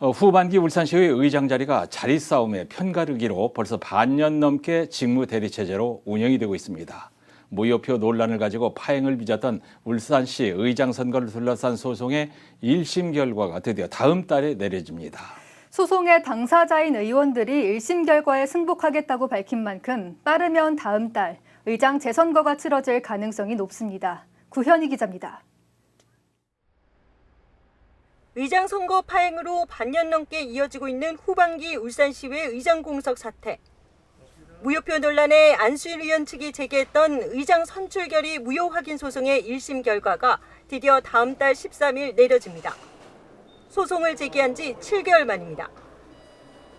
어, 후반기 울산시의 의장 자리가 자리 싸움의 편가르기로 벌써 반년 넘게 직무 대리 체제로 운영이 되고 있습니다. 무효표 논란을 가지고 파행을 빚었던 울산시 의장 선거를 둘러싼 소송의 1심 결과가 드디어 다음 달에 내려집니다. 소송의 당사자인 의원들이 1심 결과에 승복하겠다고 밝힌 만큼 빠르면 다음 달 의장 재선거가 치러질 가능성이 높습니다. 구현희 기자입니다. 의장 선거 파행으로 반년 넘게 이어지고 있는 후반기 울산시의 의장 공석 사태. 무효표 논란에 안수일 의원 측이 제기했던 의장 선출 결의 무효 확인 소송의 1심 결과가 드디어 다음 달 13일 내려집니다. 소송을 제기한 지 7개월 만입니다.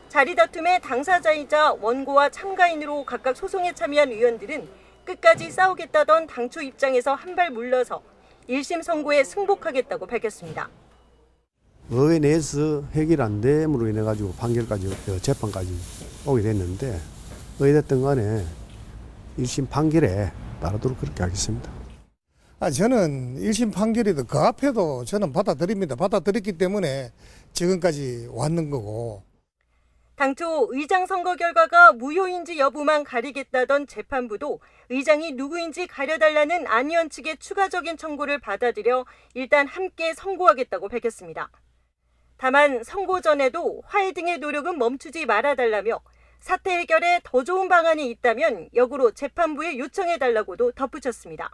자리 다툼의 당사자이자 원고와 참가인으로 각각 소송에 참여한 의원들은 끝까지 싸우겠다던 당초 입장에서 한 발 물러서 1심 선고에 승복하겠다고 밝혔습니다. 의회 내에서 해결 안 됨으로 인해 가지고 판결까지 어, 재판까지 오게 됐는데 어찌됐든 간에 1심 판결에 따르도록 그렇게 하겠습니다. 아, 저는 1심 판결이도 그 앞에도 저는 받아들입니다. 받아들였기 때문에 지금까지 왔는 거고. 당초 의장 선거 결과가 무효인지 여부만 가리겠다던 재판부도 의장이 누구인지 가려달라는 안 의원 측의 추가적인 청구를 받아들여 일단 함께 선고하겠다고 밝혔습니다. 다만 선고 전에도 화해 등의 노력은 멈추지 말아달라며 사태 해결에 더 좋은 방안이 있다면 역으로 재판부에 요청해달라고도 덧붙였습니다.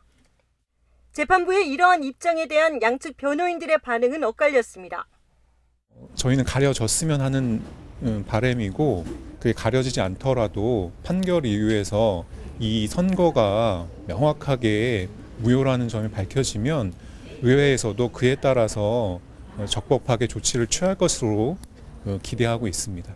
재판부의 이러한 입장에 대한 양측 변호인들의 반응은 엇갈렸습니다. 저희는 가려졌으면 하는 음, 바람이고 그게 가려지지 않더라도 판결 이후에서 이 선거가 명확하게 무효라는 점이 밝혀지면 의회에서도 그에 따라서 어, 적법하게 조치를 취할 것으로 어, 기대하고 있습니다.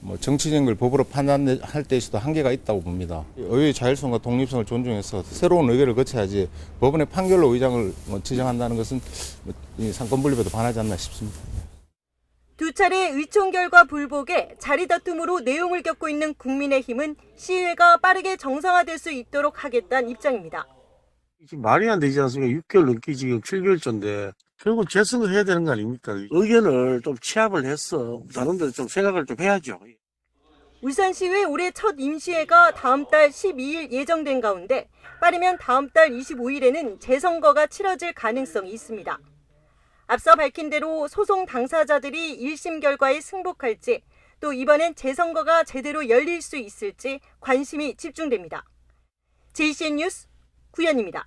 뭐 정치적인 걸 법으로 판단할 때에서도 한계가 있다고 봅니다. 의회의 자율성과 독립성을 존중해서 새로운 의회를 거쳐야지 법원의 판결로 의장을 뭐 지정한다는 것은 뭐이 상권분립에도 반하지 않나 싶습니다. 두 차례 의총 결과 불복에 자리 다툼으로 내용을 겪고 있는 국민의힘은 시위가 빠르게 정상화될 수 있도록 하겠다는 입장입니다. 지금 말이 안 되지 않습니까? 6개월 넘게 지금 7개월째인데 결국 재선거 해야 되는 거 아닙니까? 의견을 좀 취합을 해서 다른 데 좀 생각을 좀 해야죠. 울산시의 올해 첫 임시회가 다음 달 12일 예정된 가운데 빠르면 다음 달 25일에는 재선거가 치러질 가능성이 있습니다. 앞서 밝힌 대로 소송 당사자들이 1심 결과에 승복할지 또 이번엔 재선거가 제대로 열릴 수 있을지 관심이 집중됩니다. JCN 뉴스 구현입니다.